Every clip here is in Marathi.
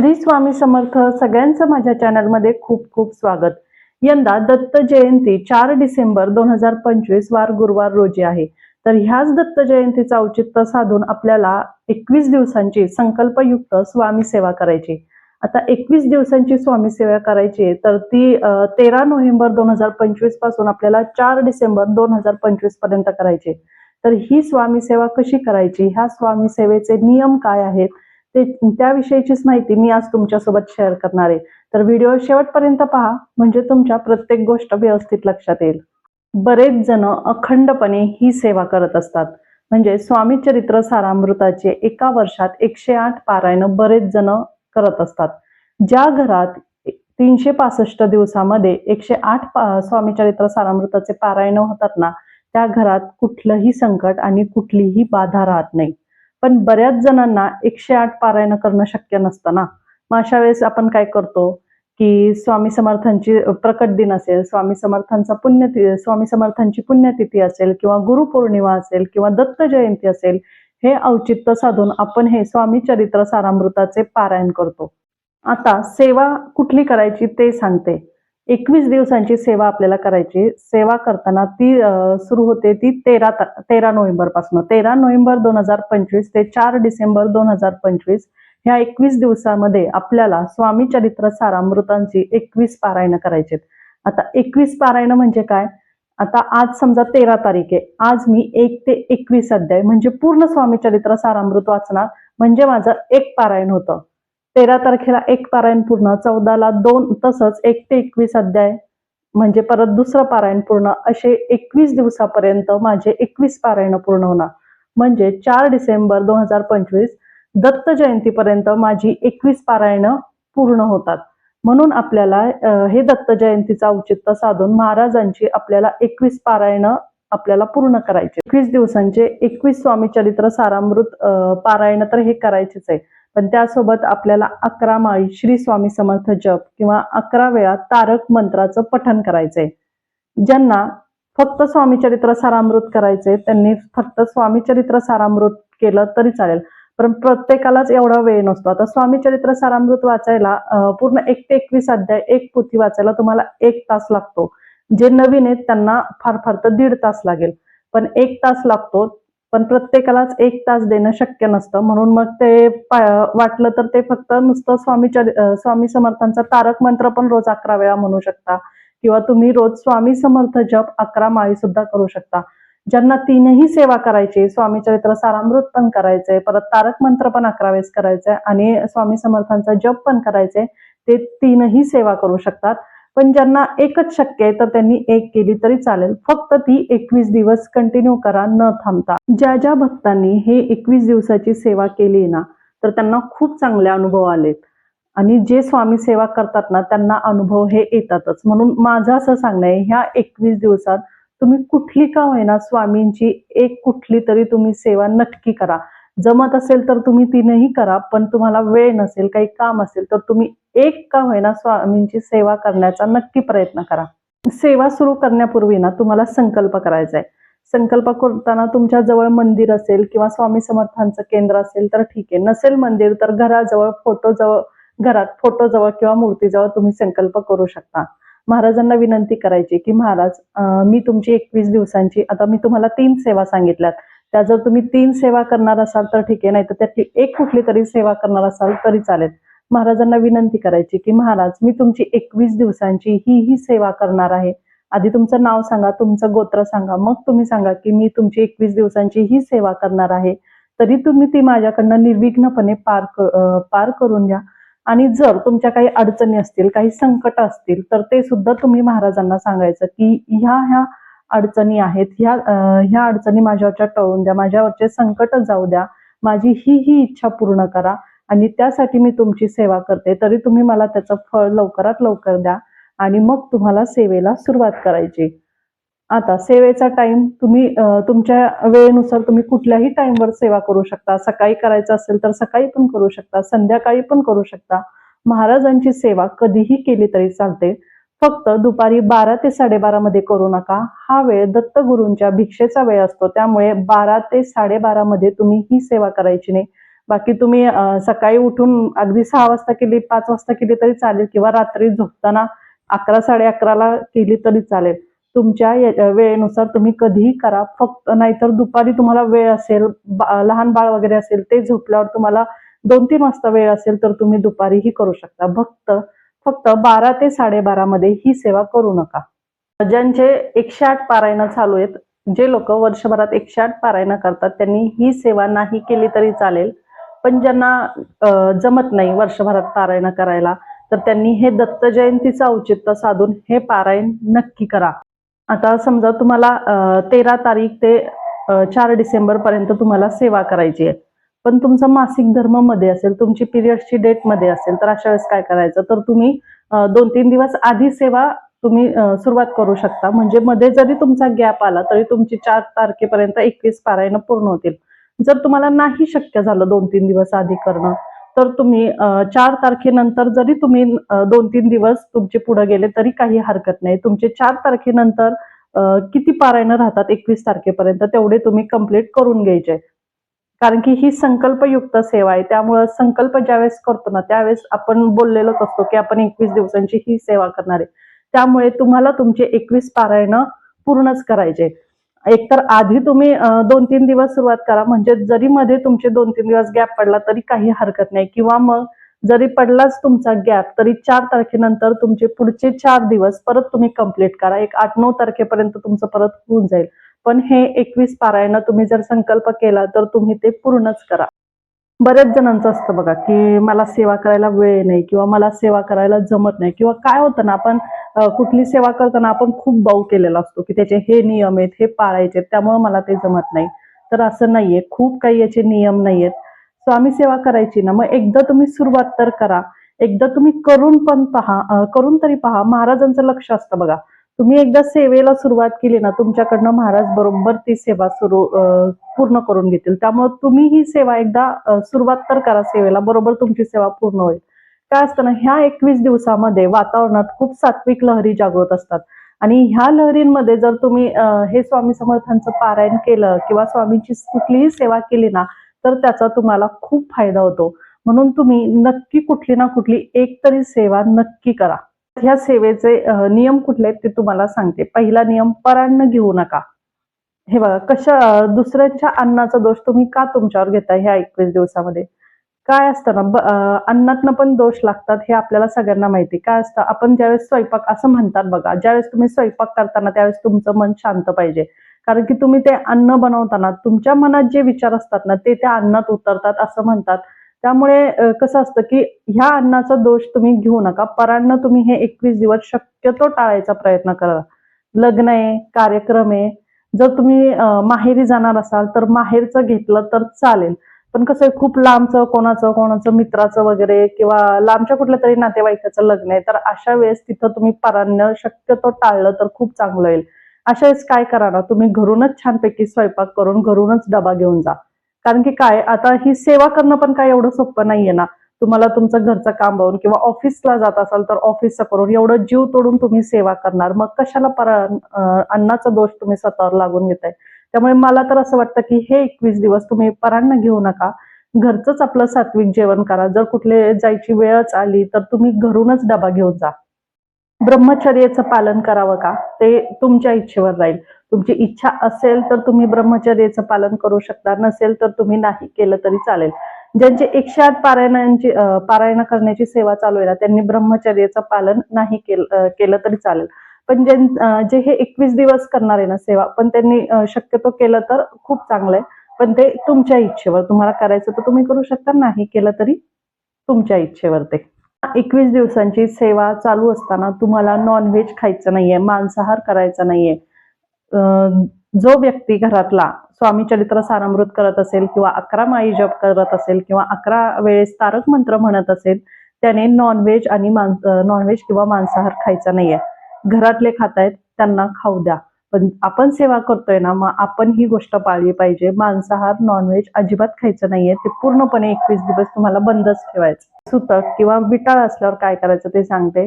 श्री स्वामी समर्थ सगळ्यांचं माझ्या चॅनलमध्ये खूप खूप स्वागत. यंदा दत्त जयंती चार डिसेंबर दोन हजार पंचवीस वार गुरुवार रोजी आहे. तर ह्याच दत्त जयंतीचं औचित्य साधून आपल्याला एकवीस दिवसांची संकल्पयुक्त स्वामी सेवा करायची. आता एकवीस दिवसांची स्वामी सेवा करायची आहे, तर ती तेरा नोव्हेंबर दोन हजार पंचवीसपासून आपल्याला चार डिसेंबर दोन हजार पंचवीसपर्यंत करायची तर ही स्वामी सेवा कशी करायची? ह्या स्वामी सेवेचे नियम काय आहेत? ते त्याविषयीचीच माहिती मी आज तुमच्यासोबत शेअर करणार आहे. तर व्हिडिओ शेवटपर्यंत पहा म्हणजे तुमच्या प्रत्येक गोष्ट व्यवस्थित लक्षात येईल. बरेच जण अखंडपणे ही सेवा करत असतात. म्हणजे स्वामी चरित्र सारामृताचे एका वर्षात एकशे आठ पारायण बरेच जण करत असतात. ज्या घरात तीनशे पासष्ट दिवसामध्ये एकशे आठ पा स्वामी चरित्र सारामृताचे पारायण होतात ना त्या घरात कुठलंही संकट आणि कुठलीही बाधा राहत नाही. पण बऱ्याच जणांना एकशे आठ पारायण करणं शक्य नसतं ना मग अशा वेळेस आपण काय करतो की स्वामी समर्थांची प्रकट दिन असेल स्वामी समर्थांचा पुण्य स्वामी समर्थांची पुण्यतिथी असेल किंवा गुरुपौर्णिमा असेल किंवा दत्त जयंती असेल हे औचित्य साधून आपण हे स्वामी चरित्र सारामृताचे पारायण करतो. आता सेवा कुठली करायची ते सांगते. एकवीस दिवसांची सेवा आपल्याला करायची. सेवा करताना ती सुरू होते ती तेरा तेरा नोव्हेंबरपासून. तेरा नोव्हेंबर दोन हजार पंचवीस ते चार डिसेंबर दोन हजार पंचवीस ह्या एकवीस दिवसामध्ये आपल्याला स्वामी चरित्र सारामृतांची एकवीस पारायण करायची आता एकवीस पारायण म्हणजे काय? आता आज समजा तेरा तारीख आहे. आज मी एक ते एकवीस अध्याय म्हणजे पूर्ण स्वामी चरित्र सारामृत वाचणार म्हणजे माझं एक पारायण होतं. तेरा तारखेला एक पारायण पूर्ण चौदाला दोन तसंच एक ते एकवीस अध्याय. म्हणजे परत दुसरं पारायण पूर्ण असे एकवीस दिवसापर्यंत माझे एकवीस पारायण पूर्ण होणार. म्हणजे चार डिसेंबर दोन हजार पंचवीस दत्त जयंतीपर्यंत माझी एकवीस पारायण पूर्ण होतात. म्हणून आपल्याला हे दत्त जयंतीचं औचित्य साधून महाराजांची आपल्याला एकवीस पारायण आपल्याला पूर्ण करायचे. एकवीस दिवसांचे एकवीस स्वामी चरित्र सारामृत पारायण तर हे करायचेच आहे. पण त्यासोबत आपल्याला अकरा माळी श्री स्वामी समर्थ जप किंवा अकरा वेळा तारक मंत्राचं पठन करायचंय. ज्यांना फक्त स्वामी चरित्र सारामृत करायचे त्यांनी फक्त स्वामी चरित्र सारामृत केलं तरी चालेल. पण प्रत्येकालाच एवढा वेळ नसतो. आता स्वामी चरित्र सारामृत वाचायला पूर्ण एक ते एकवीस अध्याय एक पोथी वाचायला तुम्हाला एक तास लागतो. जे नवीन आहेत त्यांना फार फार तर दीड तास लागेल. पण एक तास लागतो. पण प्रत्येकालाच एक तास देणं शक्य नसतं. म्हणून मग ते वाटलं तर ते फक्त नुसतं स्वामी स्वामी समर्थांचा तारक मंत्र पण रोज अकरा वेळा म्हणू शकता. किंवा तुम्ही रोज स्वामी समर्थ जप अकरा माळी सुद्धा करू शकता. ज्यांना तीनही सेवा करायची स्वामी चरित्र सारामृत पण करायचंय परत तारक मंत्र पण अकरा वेळेस करायचंय आणि स्वामी समर्थांचा जप पण करायचंय ते तीनही सेवा करू शकतात. पण ज्यांना एकच शक्य आहे तर त्यांनी एक केली तरी चालेल. फक्त ती एकवीस दिवस कंटिन्यू करा न थांबता. ज्या ज्या भक्तांनी हे एकवीस दिवसाची सेवा केली ना तर त्यांना खूप चांगले अनुभव आलेत. आणि जे स्वामी सेवा करतात ना त्यांना अनुभव हे येतातच. म्हणून माझं असं सांगणं आहे ह्या एकवीस दिवसात तुम्ही कुठली का होईना स्वामींची एक कुठली तरी तुम्ही सेवा नक्की करा. जमत असेल तर तुम्ही तीनही करा पण तुम्हाला वेळ नसेल काही काम असेल तर तुम्ही एक का होईना स्वामींची सेवा करण्याचा नक्की प्रयत्न करा. सेवा सुरू करण्यापूर्वी ना तुम्हाला संकल्प करायचा आहे. संकल्प करताना तुमच्या जवळ मंदिर असेल किंवा स्वामी समर्थांचं केंद्र असेल तर ठीक आहे. नसेल मंदिर तर घराजवळ फोटो जवळ घरात फोटो जवळ किंवा मूर्तीजवळ तुम्ही संकल्प करू शकता. महाराजांना विनंती करायची की महाराज मी तुमची एकवीस दिवसांची आता मी तुम्हाला तीन सेवा सांगितल्यात. त्या जर तुम्ही तीन सेवा करणार असाल तर ठीक आहे नाही तर त्यातली एक कुठली तरी सेवा करणार असाल तरी चालेल. महाराजांना विनंती करायची की महाराज मी तुमची एकवीस दिवसांची ही ही सेवा करणार आहे. आधी तुमचं नाव सांगा तुमचं गोत्र सांगा मग तुम्ही सांगा की मी तुमची एकवीस दिवसांची ही सेवा करणार आहे. तरी तुम्ही ती माझ्याकडनं निर्विघ्नपणे पार पार करून घ्या. आणि जर तुमच्या काही अडचणी असतील काही संकट असतील तर ते सुद्धा तुम्ही महाराजांना सांगायचं की ह्या ह्या अडचणी आहेत. ह्या ह्या अडचणी माझ्यावरच्या टळून द्या. माझ्यावरचे संकट जाऊ द्या. माझी ही ही इच्छा पूर्ण करा आणि त्यासाठी मी तुमची सेवा करते. तरी तुम्ही मला त्याचं फळ लवकरात लवकर द्या आणि मग तुम्हाला सेवेला सुरुवात करायची. आता सेवेचा टाइम तुम्ही तुमच्या वेळेनुसार तुम्ही कुठल्याही टाइमवर सेवा करू शकता. सकाळी करायचं असेल तर सकाळी पण करू शकता. संध्याकाळी पण करू शकता. महाराजांची सेवा कधीही केली तरी चालते. फक्त दुपारी बारा ते साडेबारा मध्ये करू नका. हा वेळ दत्तगुरूंच्या भिक्षेचा वेळ असतो. त्यामुळे बारा ते साडेबारा मध्ये तुम्ही ही सेवा करायची नाही. बाकी तुम्ही सकाळी उठून अगदी सहा वाजता केली पाच वाजता केली तरी चालेल किंवा रात्री झोपताना अकरा साडे अकराला केली तरी चालेल. तुमच्या वेळेनुसार तुम्ही कधीही करा. फक्त नाहीतर दुपारी तुम्हाला वेळ असेल बा- लहान बाळ वगैरे असेल ते झोपल्यावर तुम्हाला दोन तीन वाजता वेळ असेल तर तुम्ही दुपारीही करू शकता. फक्त फक्त बारा ते साडेबारा मध्ये ही सेवा करू नका. ज्यांचे एकशे आठ पारायण चालू आहेत जे लोक वर्षभरात एकशे आठ पारायण करतात त्यांनी ही सेवा नाही केली तरी चालेल. पण ज्यांना जमत नाही वर्षभरात पारायण करायला तर त्यांनी हे दत्त जयंतीचं औचित्य साधून हे पारायण नक्की करा. आता समजा तुम्हाला तेरा तारीख ते चार डिसेंबर पर्यंत तुम्हाला सेवा करायची आहे. पण तुमचा मासिक धर्ममध्ये असेल तुमची पिरियडची डेटमध्ये असेल तर अशा वेळेस काय करायचं? तर तुम्ही दोन तीन दिवस आधी सेवा तुम्ही सुरुवात करू शकता. म्हणजे मध्ये जरी तुमचा गॅप आला तरी तुमची चार तारखेपर्यंत एकवीस पारायण पूर्ण होतील. जर तुम्हाला नाही शक्य झालं दोन तीन दिवस आधी करणं तर तुम्ही चार तारखेनंतर जरी तुम्ही दोन तीन दिवस तुमचे पुढे गेले तरी काही हरकत नाही. तुमचे चार तारखेनंतर किती पारायण राहतात एकवीस तारखेपर्यंत तेवढे तुम्ही कंप्लीट करून घ्यायचे. कारण की ही संकल्पयुक्त सेवा आहे. त्यामुळं संकल्प ज्यावेळेस करतो ना त्यावेळेस आपण बोललेलोच असतो की आपण एकवीस दिवसांची ही सेवा करणार आहे. त्यामुळे तुम्हाला तुमचे एकवीस पारायण पूर्णच करायचे. एकतर आधी तुम्ही दोन तीन दिवस सुरुवात करा. म्हणजे जरी मध्ये तुमचे दोन तीन दिवस गॅप पडला तरी काही हरकत नाही. किंवा मग जरी पडलाच तुमचा गॅप तरी चार तारखेनंतर तुमचे पुढचे चार दिवस परत तुम्ही कंप्लीट करा. एक आठ नऊ तारखेपर्यंत तुमचं परत होऊन जाईल. पण हे एकवीस पारायण तुम्ही जर संकल्प केला तर तुम्ही ते पूर्णच करा. बऱ्याच जणांचं असतं बघा की मला सेवा करायला वेळ नाही किंवा मला सेवा करायला जमत नाही किंवा काय होतं ना आपण कुठली सेवा करताना आपण खूप बाऊ केलेला असतो की त्याचे हे नियम आहेत हे पाळायचे त्यामुळे मला ते जमत नाही. तर असं नाहीये खूप काही याचे नियम नाहीयेत. स्वामी सेवा करायची ना मग एकदा तुम्ही सुरुवात तर करा. एकदा तुम्ही करून पण पहा करून तरी पहा. महाराजांचं लक्ष असतं बघा. तुम्ही एकदा सेवेला सुरुवात केली ना तुमच्याकडनं महाराज बरोबर ती सेवा सुरू पूर्ण करून घेतील. त्यामुळे तुम्ही ही सेवा एकदा सुरुवात तर करा सेवेला बरोबर तुमची सेवा पूर्ण होईल. काय असतं ना ह्या एकवीस दिवसामध्ये वातावरणात खूप सात्विक लहरी जागृत असतात. आणि ह्या लहरींमध्ये जर तुम्ही हे स्वामी समर्थांचं पारायण केलं किंवा स्वामींची कुठलीही सेवा केली ना तर त्याचा तुम्हाला खूप फायदा होतो. म्हणून तुम्ही नक्की कुठली ना कुठली एक तरी सेवा नक्की करा. ह्या सेवेचे नियम कुठले आहेत ते तुम्हाला सांगते. पहिला नियम परान्न घेऊ नका. हे बघा कशा दुसऱ्यांच्या अन्नाचा दोष तुम्ही का तुमच्यावर घेता ह्या एकवीस दिवसामध्ये? काय असतं ना अन्नातनं पण दोष लागतात हे आपल्याला सगळ्यांना माहिती. काय असतं आपण ज्यावेळेस स्वयंपाक असं म्हणतात बघा ज्यावेळेस तुम्ही स्वयंपाक करताना त्यावेळेस तुमचं मन शांत पाहिजे. कारण की तुम्ही ते अन्न बनवताना तुमच्या मनात जे विचार असतात ना ते त्या अन्नात उतरतात असं म्हणतात. त्यामुळे कसं असतं की ह्या अन्नाचा दोष तुम्ही घेऊ नका. परान्न तुम्ही हे एकवीस दिवस शक्यतो टाळायचा प्रयत्न करा. लग्न आहे कार्यक्रम आहे. जर तुम्ही माहेरी जाणार असाल तर माहेरचं घेतलं तर चालेल. पण कसं आहे खूप लांबचं कोणाचं कोणाचं मित्राचं वगैरे किंवा लांबच्या कुठल्या तरी नातेवाईकाचं लग्न आहे तर अशा वेळेस तिथं तुम्ही परान्न शक्यतो टाळलं तर खूप चांगलं होईल. अशा वेळेस काय करा ना तुम्ही घरूनच छानपैकी स्वयंपाक करून घरूनच डबा घेऊन जा. कारण की काय आता ही सेवा करणं पण काय एवढं सोपं नाहीये ना. तुम्हाला तुमचं घरचं काम बघून किंवा ऑफिसला जात असाल तर ऑफिसचं करून एवढं जीव तोडून तुम्ही सेवा करणार. मग कशाला पर अन्नाचा दोष तुम्ही स्वतःवर लागून घेताय? त्यामुळे मला तर असं वाटतं की हे एकवीस दिवस तुम्ही परान्न घेऊ नका. घरचंच आपलं सात्विक जेवण करा. जर कुठले जायची वेळच आली तर तुम्ही घरूनच डबा घेऊन जा. ब्रह्मचर्याचं पालन करावं का? ते तुमच्या इच्छेवर राहील. तुमची इच्छा असेल तर तुम्ही ब्रह्मचर्याचं पालन करू शकता. नसेल तर तुम्ही नाही केलं तरी चालेल. ज्यांचे एकशे आठ पारायणांची पारायण करण्याची सेवा चालू आहे ना त्यांनी ब्रह्मचर्याचं पालन नाही केलं केलं तरी चालेल. पण जे जे हे एकवीस दिवस करणार आहे ना सेवा पण त्यांनी शक्यतो केलं तर खूप चांगलं आहे. पण ते तुमच्या इच्छेवर तुम्हाला करायचं तर तुम्ही करू शकता नाही केलं तरी तुमच्या इच्छेवर ते. एकवीस दिवसांची सेवा चालू असताना तुम्हाला नॉनव्हेज खायचं नाहीये मांसाहार करायचा नाहीये. जो व्यक्ती घरातला स्वामी चरित्र सारामृत करत असेल किंवा अकरा माई जप करत असेल किंवा अकरा वेळेस तारक मंत्र म्हणत असेल त्याने नॉनव्हेज आणि मांस नॉनव्हेज किंवा मांसाहार खायचा नाहीये. घरातले खातायत त्यांना खाऊ द्या. पण आपण सेवा करतोय ना मग आपण ही गोष्ट पाळली पाहिजे. मांसाहार नॉनव्हेज अजिबात खायचं नाहीये. ते पूर्णपणे एकवीस दिवस तुम्हाला बंदच ठेवायचं. सुतक किंवा विटाळ असल्यावर काय करायचं ते सांगते.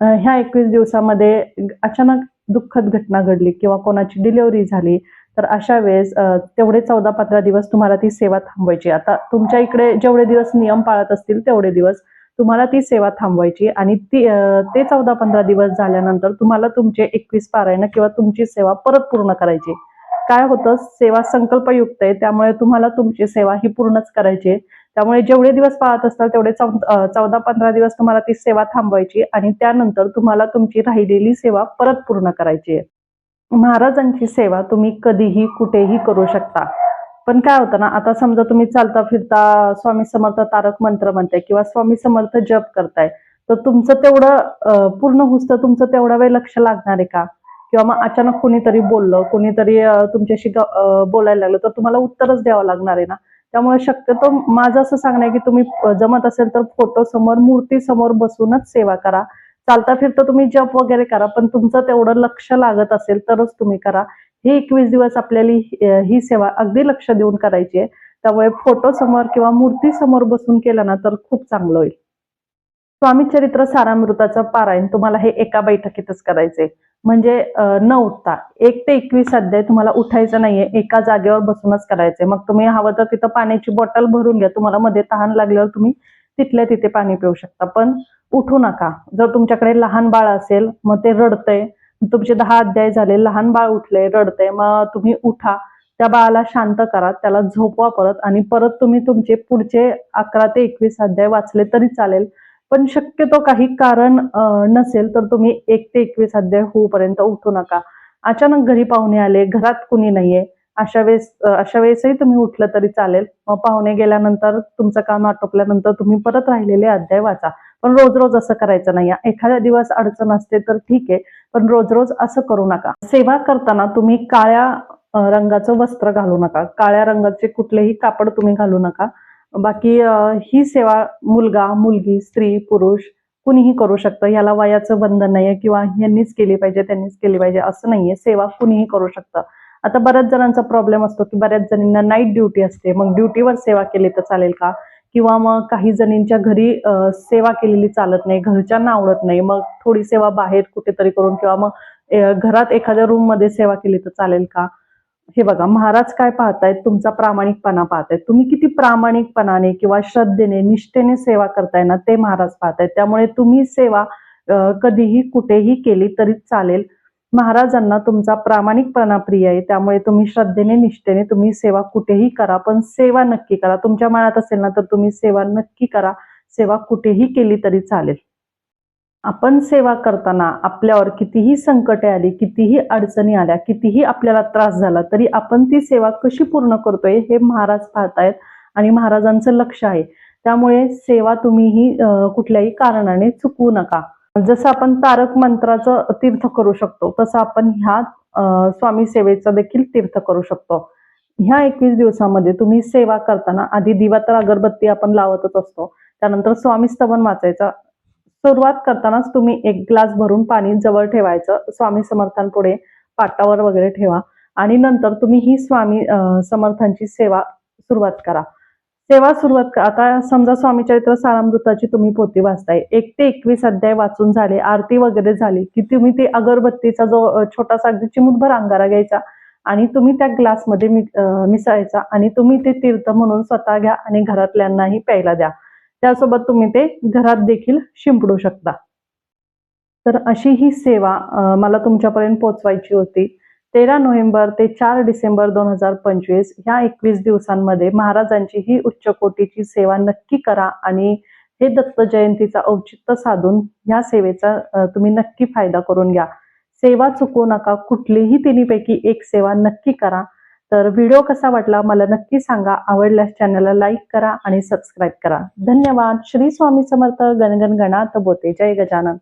ह्या एकवीस दिवसामध्ये अचानक दुःखद घटना घडली किंवा कोणाची डिलिव्हरी झाली तर अशा वेळेस तेवढे चौदा पंधरा दिवस तुम्हाला ती सेवा थांबवायची. आता तुमच्या इकडे जेवढे दिवस नियम पाळत असतील तेवढे दिवस तुम्हाला ती सेवा थांबवायची आणि ती ते चौदा पंधरा दिवस झाल्यानंतर तुम्हाला तुमचे एकवीस पारायण किंवा तुमची सेवा परत पूर्ण करायची काय होतं? सेवा संकल्पयुक्त आहे. त्यामुळे तुम्हाला तुमची सेवा ही पूर्णच करायची आहे. त्यामुळे जेवढे दिवस पाहत असतात तेवढे चौदा पंधरा दिवस तुम्हाला ती सेवा थांबवायची आणि त्यानंतर तुम्हाला तुमची राहिलेली सेवा परत पूर्ण करायची आहे. महाराजांची सेवा तुम्ही कधीही कुठेही करू शकता. पण काय होतं ना आता समजा तुम्ही चालता फिरता स्वामी समर्थ तारक मंत्र म्हणताय किंवा स्वामी समर्थ जप करताय तर तुमचं तेवढं पूर्ण हुस्त तुमचं तेवढा वेळ लक्ष लागणार आहे का? किंवा मग अचानक कोणीतरी बोललं कोणीतरी तुमच्याशी बोलायला लागलं तर तुम्हाला उत्तरच द्यावं लागणार आहे ना? त्यामुळे शक्यतो माझं असं सांगणं आहे की तुम्ही जमत असेल तर फोटो समोर मूर्ती समोर बसूनच सेवा करा. चालता फिरता तुम्ही जप वगैरे करा पण तुमचं तेवढं लक्ष लागत असेल तरच तुम्ही करा. हे एकवीस दिवस आपल्याला ही- सेवा अगदी लक्ष देऊन करायची आहे. त्यामुळे फोटो समोर किंवा मूर्ती समोर बसून केलं ना तर खूप चांगलं होईल. स्वामी चरित्र सारामृताचं पारायण तुम्हाला हे एका बैठकीतच करायचंय. म्हणजे न उठता एक ते एकवीस अध्याय तुम्हाला उठायचं नाहीये एका जागेवर बसूनच करायचंय. मग तुम्ही हवं तर तिथं पाण्याची बॉटल भरून घ्या. तुम्हाला मध्ये तहान लागल्यावर तुम्ही तिथल्या तिथे पाणी पिऊ शकता. पण उठू नका. जर तुमच्याकडे लहान बाळ असेल मग ते रडतंय तुमचे दहा अध्याय झाले लहान बाळ उठले रडतंय मग तुम्ही उठा त्या बाळाला शांत करा त्याला झोपवा परत आणि परत तुम्ही तुमचे पुढचे अकरा ते एकवीस अध्याय वाचले तरी चालेल. पण शक्यतो काही कारण नसेल तर तुम्ही एक ते एकवीस अध्याय होऊपर्यंत उठू नका. अचानक घरी पाहुणे आले घरात कुणी नाहीये. अशा वेळेस अशा वेळेसही तुम्ही उठलं तरी चालेल. मग पाहुणे गेल्यानंतर तुमचं काम आटोपल्यानंतर तुम्ही परत राहिलेले अध्याय वाचा. पण रोज रोज असं करायचं नाही एखाद्या दिवस अडचण असते तर ठीक आहे. पण रोज रोज असं करू नका. सेवा करताना तुम्ही काळ्या रंगाचं वस्त्र घालू नका. काळ्या रंगाचे कुठलेही कापड तुम्ही घालू नका. बाकी ही सेवा मुलगा मुलगी स्त्री पुरुष कुणीही करू शकतं. याला वयाचं बंधन नाहीये किंवा यांनीच केली पाहिजे त्यांनीच केली पाहिजे असं नाहीये. सेवा कुणीही करू शकतं. आता बऱ्याच जणांचा प्रॉब्लेम असतो की बऱ्याच जणींना नाईट ड्युटी असते. मग ड्युटीवर सेवा केली तर चालेल का? किंवा मग काही जणींच्या घरी सेवा केलेली चालत नाही घरच्यांना आवडत नाही मग थोडी सेवा बाहेर कुठेतरी करून किंवा मग घरात एखाद्या रूममध्ये सेवा केली तर चालेल का? हे बघा महाराज काय पाहतायत? तुमचा प्रामाणिकपणा पाहतायत. तुम्ही किती प्रामाणिकपणाने किंवा श्रद्धेने निष्ठेने सेवा करताय ना ते महाराज पाहतायत. त्यामुळे तुम्ही सेवा कधीही कुठेही केली तरी चालेल. महाराजांना तुमचा प्रामाणिकपणा प्रिय आहे. त्यामुळे तुम्ही श्रद्धेने निष्ठेने तुम्ही सेवा कुठेही करा पण सेवा नक्की करा. तुमच्या मनात असेल ना तर तुम्ही सेवा नक्की करा. सेवा कुठेही केली तरी चालेल. आपण सेवा करताना आपल्यावर कितीही संकटे आली कितीही अडचणी आल्या कितीही आपल्याला त्रास झाला तरी आपण ती सेवा कशी पूर्ण करतोय हे महाराज पाहतायत आणि महाराजांचं लक्ष आहे. त्यामुळे सेवा तुम्हीही कुठल्याही कारणाने चुकवू नका. जसं आपण तारक मंत्राचं तीर्थ करू शकतो तसं आपण ह्या स्वामी सेवेचं देखील तीर्थ करू शकतो. ह्या एकवीस दिवसामध्ये तुम्ही सेवा करताना आधी दिवा तर अगरबत्ती आपण लावतच असतो. त्यानंतर स्वामी स्तवन वाचायचा. सुरुवात करतानाच तुम्ही एक ग्लास भरून पाणी जवळ ठेवायचं. स्वामी समर्थांपुढे पाटावर वगैरे ठेवा. आणि नंतर तुम्ही ही स्वामी समर्थांची सेवा सुरुवात करा. सेवा सुरुवात आता समजा स्वामी चरित्र सारामृताची तुम्ही पोती वाचताय. एक ते एकवीस अध्याय वाचून झाले आरती वगैरे झाली की तुम्ही ते अगरबत्तीचा जो छोटासा अगदी चिमुटभर अंगारा घ्यायचा आणि तुम्ही त्या ग्लासमध्ये मिसळायचा आणि तुम्ही ते तीर्थ म्हणून स्वतः घ्या आणि घरातल्यांनाही प्यायला द्या. त्यासोबत तुम्ही ते घरात देखील शिंपडू शकता. तर अशी ही सेवा मला तुमच्यापर्यंत पोहोचवायची होती. तेरा नोव्हेंबर ते चार डिसेंबर दोन हजार पंचवीस ह्या एकवीस दिवसांमध्ये महाराजांची ही उच्च कोटीची सेवा नक्की करा आणि हे दत्त जयंतीचा औचित्य साधून ह्या सेवेचा तुम्ही नक्की फायदा करून घ्या. सेवा चुकवू नका कुठलीही तिन्हीपैकी एक सेवा नक्की करा. तर व्हिडिओ कसा वाटला मला नक्की सांगा. आवडल्यास चॅनलला लाईक करा आणि सबस्क्राईब करा. धन्यवाद. श्री स्वामी समर्थ गणगण गणात बोते जय गजानन.